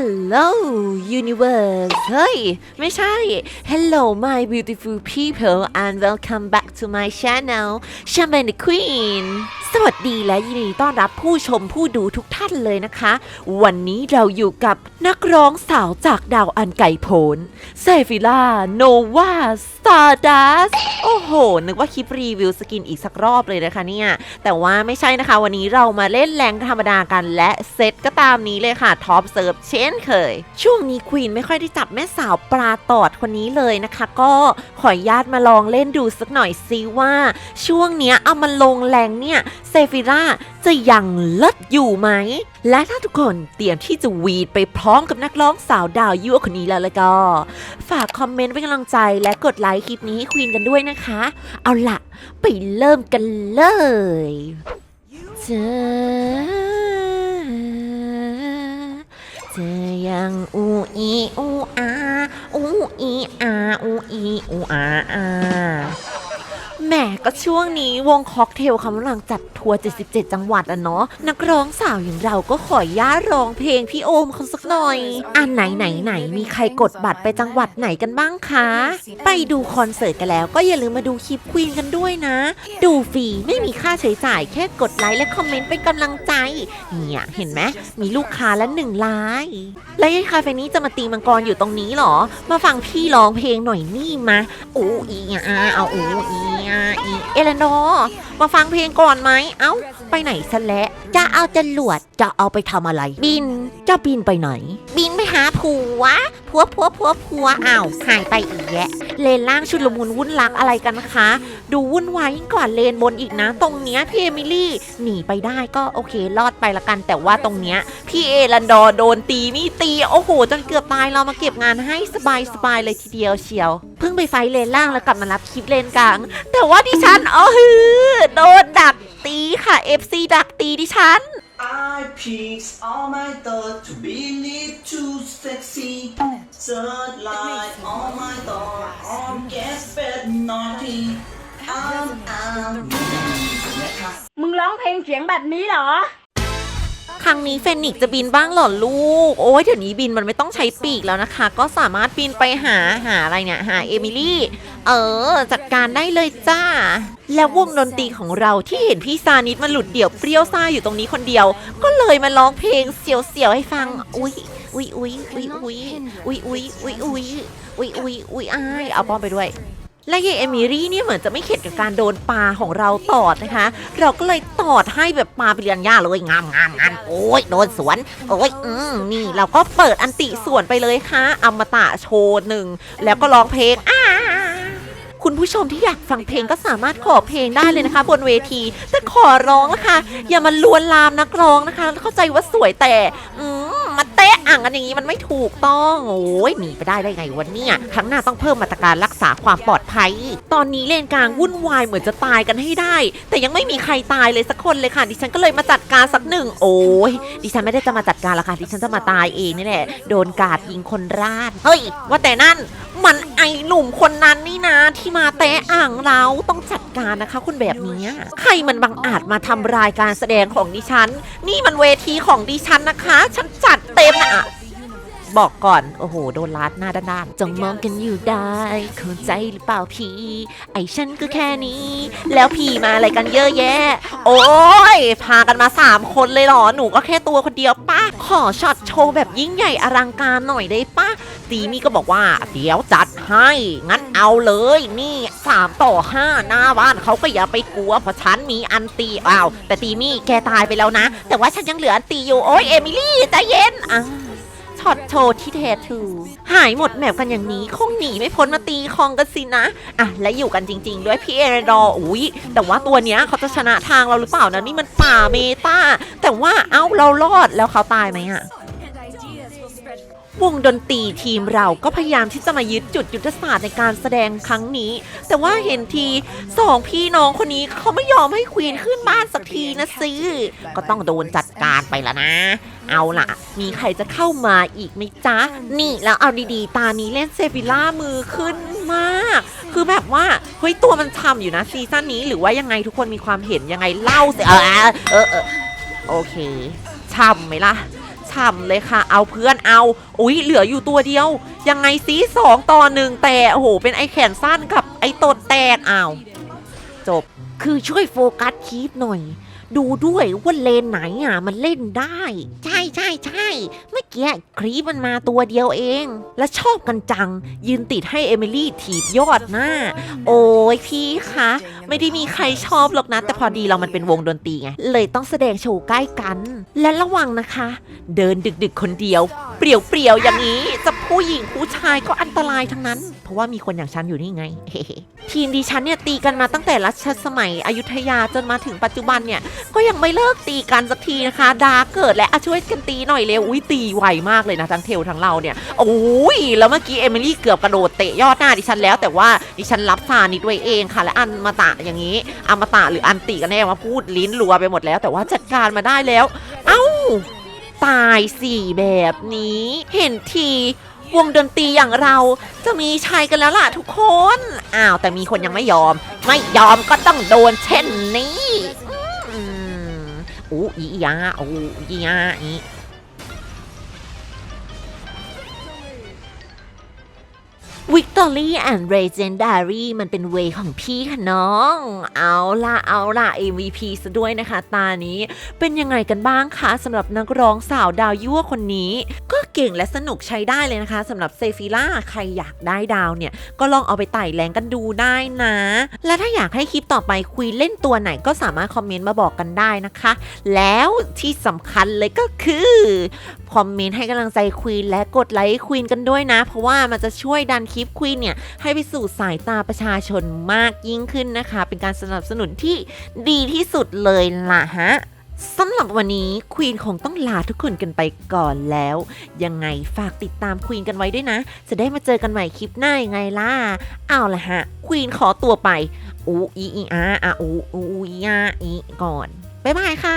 Hello Universe เฮ้ย ไม่ใช่ Hello my beautiful people and welcome back to my channel c h a m b a n the Queen สวัสดีและยินดีต้อนรับผู้ชมผู้ดูทุกท่านเลยนะคะ วันนี้เราอยู่กับนักร้องสาวจากดาวอันไกลโพนเซฟิล่าโนวาสตาร์ดัสโอ้โห นึกว่าคลิปรีวิวสกินอีกสักรอบเลยนะคะเนี่ย แต่ว่าไม่ใช่นะคะวันนี้เรามาเล่นแรงธรรมดากันและเซตก็ตามนี้เลยค่ะท็อปเซิร์ฟเช่นเคย ช่วงนี้ควีนไม่ค่อยได้จับแม่สาวปลาตอดคนนี้เลยนะคะ ก็ขออนุญาตมาลองเล่นดูสักหน่อยซิว่า ช่วงเนี้ยเอามาลงแรงเนี่ยเซฟิร่าจะยังเลิศอยู่ไหม และถ้าทุกคนเตรียมที่จะวีดไปพร้อมกับนักร้องสาวดาวยั่วคนนี้แล้วล้วก็ ฝากคอมเมนต์เป็นกำลังใจและกดไลค์คลิปนี้ให้ควีนกันด้วยนะคะ เอาล่ะไปเริ่มกันเลยเธอ 这样呜咦呜啊呜咦啊呜咦呜啊啊。 แหมก็ช่วงนี้วงค็อกเทลกำลังจัดทัวร์ 77 จังหวัดอะเนาะนักร้องสาวอย่างเราก็ขอย่าร้องเพลงพี่โอมเขาสักหน่อย อันไหนไหนไหนมีใครกดบัตรไปจังหวัดไหนกันบ้างคะ ไปดูคอนเสิร์ตกันแล้วก็อย่าลืมมาดูคลิปควีนกันด้วยนะ ดูฟรีไม่มีค่าใช้จ่ายแค่กดไลค์และคอมเมนต์เป็นกำลังใจ เนี่ยเห็นไหมมีลูกค้าละหนึ่งไลค์แล้วยายคาเฟนี้จะมาตีมังกรอยู่ตรงนี้เหรอ มาฟังพี่ร้องเพลงหน่อยนี่มาอูอีอาเอาอูอีอาอีเอเลนอร์มาฟังเพลงก่อนไหม เอ้า ไปไหนซะแล้วจะเอาจรวดจะเอาไปทำอะไร บินจะบินไปไหน บ หาผัว ผัวผัวผัวผัวอ้าวหายไปอีกแยะ เลนล่างชุดละมุนวุ่นลักอะไรกันคะ ดูวุ่นวายยิ่งกว่าเลนบนอีกนะ ตรงเนี้ยพี่เอมิลี่หนีไปได้ก็โอเครอดไปละกัน แต่ว่าตรงเนี้ยพี่เอรันดอร์โดนตีมีตีโอ้โหจนเกือบตายเรามาเก็บงานให้สบายสบายเลยทีเดียวเชียว เพิ่งไปไฟเลนล่างแล้วกลับมารับคลิปเลนกลาง แต่ว่าดิฉันอ๋อฮือโดนดักตีค่ะ FC ดักตีดิฉัน I peaks on my thought to believe too sexy. Third line on my thought, on gas bed naughty. I'm I'm นะครับมึงร้องเพลงเสียงแบบนี้เหรอ ครั้งนี้เฟนิกซ์จะบินบ้างเหรอลูก โอ้ยเดี๋ยวนี้บินมันไม่ต้องใช้ปีกแล้วนะคะ ก็สามารถบินไปหาหาอะไรเนี่ย หาเอมิลี่ เออ จัดการได้เลยจ้า แล้ววงดนตรีของเราที่เห็นพี่ซานิดมาหลุดเดี่ยวเปรี้ยวซ่าอยู่ตรงนี้คนเดียว ก็เลยมาร้องเพลงเสียวๆให้ฟัง อุ้ยอุ้ยอุ้ยอุ้ยอุ้ยอุ้ยอุ้ยอุ้ยอุ้ยอุ้ยอุ้ยอุ้ยอ้ายเอาป้อมไปด้วยและยายเอมิรี่เนี่ยเหมือนจะไม่เข็ดกับการโดนปลาของเราตอดนะคะ เราก็เลยตอดให้แบบปลาไปเรียนหญ้าเลยงามงามงามโอ้ยโดนสวนโอ้ยอืมนี่เราก็เปิดอันติสวนไปเลยค่ะอมตะโชว์หนึ่งแล้วก็ร้องเพลงอ้า คุณผู้ชมที่อยากฟังเพลงก็สามารถขอเพลงได้เลยนะคะ บนเวที แต่ขอร้องนะคะ อย่ามาลวนลามนักร้องนะคะ เข้าใจว่าสวยแต่อืมมาเตะอ่างกันอย่างนี้มันไม่ถูกต้องโอ้ยหนีไปได้ได้ไงวันนี้ครั้งหน้าต้องเพิ่มมาตรการรักษาความปลอดภัย ตอนนี้เลนกลางวุ่นวายเหมือนจะตายกันให้ได้ แต่ยังไม่มีใครตายเลยสักคนเลยค่ะดิฉันก็เลยมาจัดการสักหนึ่งโอ้ยดิฉันไม่ได้จะมาจัดการหรอกค่ะดิฉันจะมาตายเองนี่แหละโดนกาดยิงคนราดเฮ้ยว่าแต่นั่น มันไอหนุ่มคนนั้นนี่นะ ที่มาแตะอ่างเราต้องจัดการนะคะ คนแบบนี้ใครมันบังอาจมาทำรายการแสดงของดิฉัน นี่มันเวทีของดิฉันนะคะ ฉันจัดเต็มอะบอกก่อน โอ้โห โดนลัดหน้าด้านๆจงมองกันอยู่ได้เข้าใจหรือเปล่าพี่ ไอฉันก็แค่นี้ แล้วพี่มาอะไรกันเยอะแยะ โอ้ย พากันมา 3 คนเลยเหรอ หนูก็แค่ตัวคนเดียวป้าขอช็อตโชว์แบบยิ่งใหญ่อลังการหน่อยได้ป้า ตีมี่ก็บอกว่า เดี๋ยวจัดให้ งั้นเอาเลยนี่ 3 ต่อ 5 หน้าบ้านเขาก็อย่าไปกลัวเพราะฉันมีอันตีอ้าว แต่ตีมี่แกตายไปแล้วนะ แต่ว่าฉันยังเหลืออันตีอยู่โอ้ยเอมิลี่ใจเย็นอะช็อตโชว์ที่เททูหายหมดแมปกันอย่างนี้ คงหนีไม่พ้นมาตีคองกันสินะ อะ และอยู่กันจริง ๆ ด้วยพี่เอรดออุ้ยแต่ว่าตัวเนี้ยเขาจะชนะทางเราหรือเปล่านะนี่มันป่าเมตาแต่ว่าเอ้าเรารอดแล้วเขาตายไหมอะ วงดนตรีทีมเราก็พยายามที่จะมายึดจุดยุทธศาสตร์ในการแสดงครั้งนี้ แต่ว่าเห็นทีสองพี่น้องคนนี้เขาไม่ยอมให้ควีนขึ้นบ้านสักทีนะสิก็ต้องโดนจัดการไปละนะ เอาล่ะ มีใครจะเข้ามาอีกไหมจ๊ะ นี่แล้วเอาดีๆ ตานี้เล่นเซฟิล่ามือขึ้นมาก คือแบบว่า เฮ้ย ตัวมันทำอยู่นะซีซั่นนี้หรือว่ายังไงทุกคนมีความเห็นยังไงเล่าสิเออเออเออโอเคช่ำไหมล่ะ ฉ่ำเลยค่ะ เอาเพื่อนเอา อุ๊ยเหลืออยู่ตัวเดียว ยังไงซีสองต่อหนึ่งแต่โอ้โห เป็นไอแขนสั้นกับไอตดแตกอ้าว จบ คือช่วยโฟกัสคีปหน่อย ดูด้วยว่าเลนไหนอะมันเล่นได้ ใช่ใช่ใช่เมื่อกี้ครีปมันมาตัวเดียวเอง และชอบกันจัง ยืนติดให้เอมิลี่ถีบยอดหน้า โอ้ยพี่คะ ไม่ได้มีใครชอบหรอกนะ แต่พอดีเรามันเป็นวงดนตรีไง เลยต้องแสดงโชว์ใกล้กัน และระวังนะคะ เดินดึกๆคนเดียว เปรี่ยวๆอย่างนี้ จะผู้หญิงผู้ชายก็อันตรายทั้งนั้น เพราะว่ามีคนอย่างฉันอยู่นี่ไง ทีมดิฉันเนี่ยตีกันมาตั้งแต่รัชสมัยอยุธยาจนมาถึงปัจจุบันเนี่ย ก็ยังไม่เลิกตีกันสักทีนะคะ ดาเกิดและอะช่วยกันตีหน่อยเร็วอุ้ยตีไวมากเลยนะทั้งเทลทั้งเราเนี่ยโอ้ยแล้วเมื่อกี้เอมิลี่เกือบกระโดดเตะยอดหน้าดิฉันแล้วแต่ว่าดิฉันรับซานิด้วยเองค่ะ และอันมาตะอย่างนี้อมตะหรืออันติกันแน่มาพูดลิ้นรัวไปหมดแล้ว แต่ว่าจัดการมาได้แล้ว เอ้า ตายสี่แบบนี้ เห็นทีวงดนตรีอย่างเราจะมีชัยกันแล้วล่ะทุกคน อ้าว แต่มีคนยังไม่ยอม ไม่ยอมก็ต้องโดนเช่นนี้อืมอู้อียาอู้ วิกตอรี่แอนด์เรเจนดารี่มันเป็นเวของพี่ค่ะน้อง เอาล่ะ เอาล่ะ MVP ซะด้วยนะคะ ตานี้ เป็นยังไงกันบ้างคะสำหรับนักร้องสาวดาวยั่วคนนี้ ก็เก่งและสนุกใช้ได้เลยนะคะสำหรับเซฟิล่าใครอยากได้ดาวเนี่ย ก็ลองเอาไปไต่แรงกันดูได้นะ และถ้าอยากให้คลิปต่อไปคุยเล่นตัวไหนก็สามารถคอมเมนต์มาบอกกันได้นะคะ แล้วที่สำคัญเลยก็คือคอมเมนต์ให้กำลังใจควีนและกดไลค์ควีนกันด้วยนะ เพราะว่ามันจะช่วยดันคลิปควีนเนี่ย ให้ไปสู่สายตาประชาชนมากยิ่งขึ้นนะคะ เป็นการสนับสนุนที่ดีที่สุดเลยล่ะฮะ สำหรับวันนี้ควีนคงต้องลาทุกคนกันไปก่อนแล้ว ยังไงฝากติดตามควีนกันไว้ด้วยนะ จะได้มาเจอกันใหม่คลิปหน้ายังไงล่ะเอาละฮะควีนขอตัวไปอูอีอีอาอาอูอูอีอาอีก่อน บ๊ายบายค่ะ